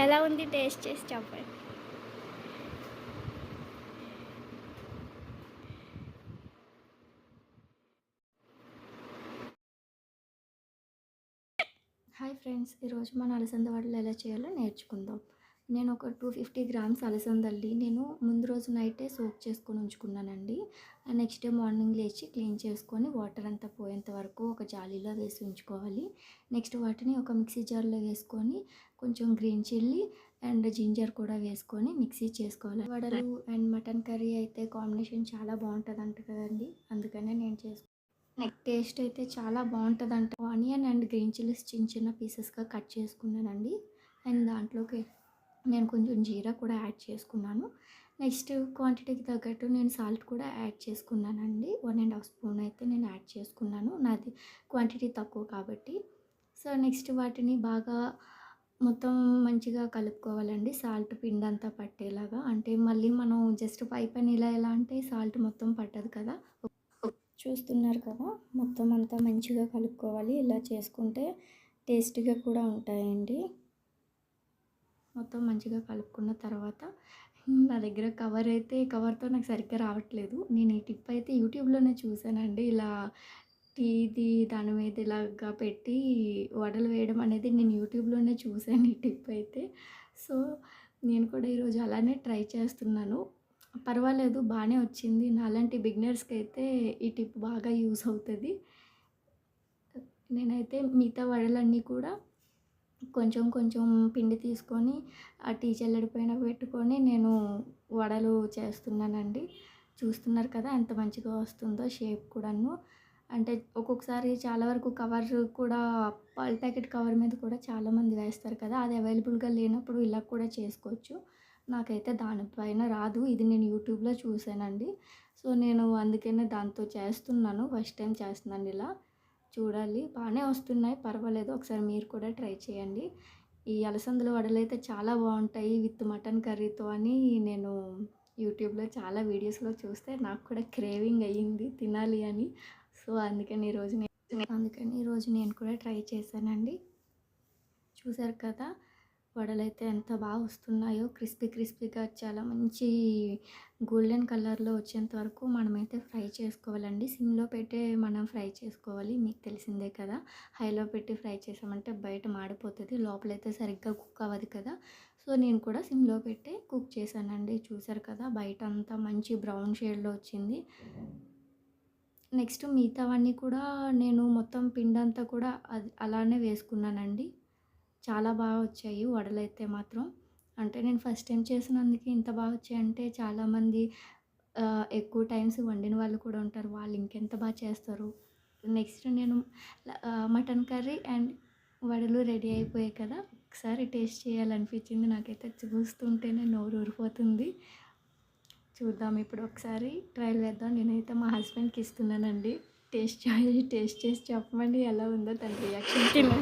ఎలా ఉంది టేస్ట్ చేసి చెప్పండి. హాయ్ ఫ్రెండ్స్ ఈరోజు మన అలసంద వడలు ఎలా చేయాలో నేర్చుకుందాం. నేను ఒక టూ ఫిఫ్టీ గ్రామ్స్ అలసందల్ని నేను ముందు రోజు నైటే సోక్ చేసుకొని ఉంచుకున్నానండి. నెక్స్ట్ డే మార్నింగ్ లేచి క్లీన్ చేసుకొని వాటర్ అంతా పోయేంత వరకు ఒక జాలీలో వేసి ఉంచుకోవాలి. నెక్స్ట్ వాటిని ఒక మిక్సీ జార్లో వేసుకొని కొంచెం గ్రీన్ చిల్లీ అండ్ జింజర్ కూడా వేసుకొని మిక్సీ చేసుకోవాలి. వడలు అండ్ మటన్ కర్రీ అయితే కాంబినేషన్ చాలా బాగుంటుంది అంట కదండి. అందుకనే నేను చేసుకున్నాను టేస్ట్ అయితే చాలా బాగుంటుంది అంట ఆనియన్ అండ్ గ్రీన్ చిల్లీస్ చిన్న చిన్న పీసెస్గా కట్ చేసుకున్నానండి. అండ్ దాంట్లోకి నేను కొంచెం జీరా కూడా యాడ్ చేసుకున్నాను. నెక్స్ట్ క్వాంటిటీకి తగ్గట్టు నేను సాల్ట్ కూడా యాడ్ చేసుకున్నానండి. వన్ అండ్ హాఫ్ స్పూన్ అయితే నేను యాడ్ చేసుకున్నాను. నాది క్వాంటిటీ తక్కువ కాబట్టి. సో నెక్స్ట్ వాటిని బాగా మొత్తం మంచిగా కలుపుకోవాలండి. సాల్ట్ పిండి అంతా పట్టేలాగా. అంటే మళ్ళీ మనం జస్ట్ పై పైన ఇలా ఎలా అంటే సాల్ట్ మొత్తం పట్టదు కదా. చూస్తున్నారు కదా మొత్తం అంతా మంచిగా కలుపుకోవాలి. ఇలా చేసుకుంటే టేస్టీగా కూడా ఉంటాయండి. మొత్తం మంచిగా కలుపుకున్న తర్వాత నా దగ్గర కవర్ అయితే కవర్తో నాకు సరిగ్గా రావట్లేదు. నేను ఈ టిప్ అయితే యూట్యూబ్లోనే చూసానండి. ఇలా టీది దాని మీద ఇలాగా పెట్టి వడలు వేయడం అనేది నేను యూట్యూబ్లోనే చూసాను ఈ టిప్ అయితే. సో నేను కూడా ఈరోజు అలానే ట్రై చేస్తున్నాను. పర్వాలేదు బాగానే వచ్చింది. నాలాంటి బిగినర్స్కి అయితే ఈ టిప్ బాగా యూస్ అవుతుంది. నేనైతే మిగతా వడలన్నీ కూడా కొంచెం కొంచెం పిండి తీసుకొని ఆ టీ చల్లడి పైన పెట్టుకొని నేను వడలు చేస్తున్నానండి. చూస్తున్నారు కదా ఎంత మంచిగా వస్తుందో షేప్ కూడాను. అంటే ఒక్కొక్కసారి చాలా వరకు కవర్ కూడా పాల్ ప్యాకెట్ కవర్ మీద కూడా చాలామంది వేస్తారు కదా అది అవైలబుల్గా లేనప్పుడు ఇలా కూడా చేసుకోవచ్చు. నాకైతే దానిపైన రాదు ఇది నేను యూట్యూబ్లో చూసానండి సో నేను అందుకనే దాంతో చేస్తున్నాను ఫస్ట్ టైం చేస్తున్నాను ఇలా. చూడాలి. బాగానే వస్తున్నాయి. పర్వాలేదు. ఒకసారి మీరు కూడా ట్రై చేయండి. ఈ అలసందల వడలు అయితే చాలా బాగుంటాయి. విత్ మటన్ కర్రీతో అని నేను యూట్యూబ్లో చాలా వీడియోస్లో చూస్తే నాకు కూడా క్రేవింగ్ అయ్యింది. తినాలి అని. సో అందుకని ఈరోజు నేను అందుకని ఈరోజు నేను కూడా ట్రై చేశానండి. చూసారు కదా? వడలు అయితే ఎంత బాగా వస్తున్నాయో క్రిస్పీ క్రిస్పీగా చాలా మంచి గోల్డెన్ కలర్లో వచ్చేంత వరకు మనమైతే ఫ్రై చేసుకోవాలండి. సిమ్లో పెట్టే మనం ఫ్రై చేసుకోవాలి మీకు తెలిసిందే కదా. హైలో పెట్టి ఫ్రై చేసామంటే బయట మాడిపోతుంది లోపలైతే సరిగ్గా కుక్ అవ్వదు కదా. సో నేను కూడా సిమ్లో పెట్టి కుక్ చేశానండి. చూసారు కదా బయట అంతా మంచి బ్రౌన్ షేడ్లో వచ్చింది. నెక్స్ట్ మిగతావన్నీ కూడా నేను మొత్తం పిండంతా కూడా అది అలానే వేసుకున్నానండి. చాలా బాగా వచ్చాయి వడలైతే మాత్రం. అంటే నేను ఫస్ట్ టైం చేసినందుకు ఇంత బాగా వచ్చాయంటే చాలామంది ఎక్కువ టైమ్స్ వండిన వాళ్ళు కూడా ఉంటారు. వాళ్ళు ఇంకెంత బాగా చేస్తారు? నెక్స్ట్ నేను మటన్ కర్రీ అండ్ వడలు రెడీ అయిపోయాయి కదా. ఒకసారి టేస్ట్ చేయాలనిపించింది. నాకైతే చూస్తుంటేనే నోరు ఊరిపోతుంది. చూద్దాం ఇప్పుడు ఒకసారి ట్రయల్ వేద్దాం. నేనైతే మా హస్బెండ్కి ఇస్తున్నానండి. టేస్ట్ చేసి టేస్ట్ చేసి చెప్పమండి ఎలా ఉందో తన రియాక్షన్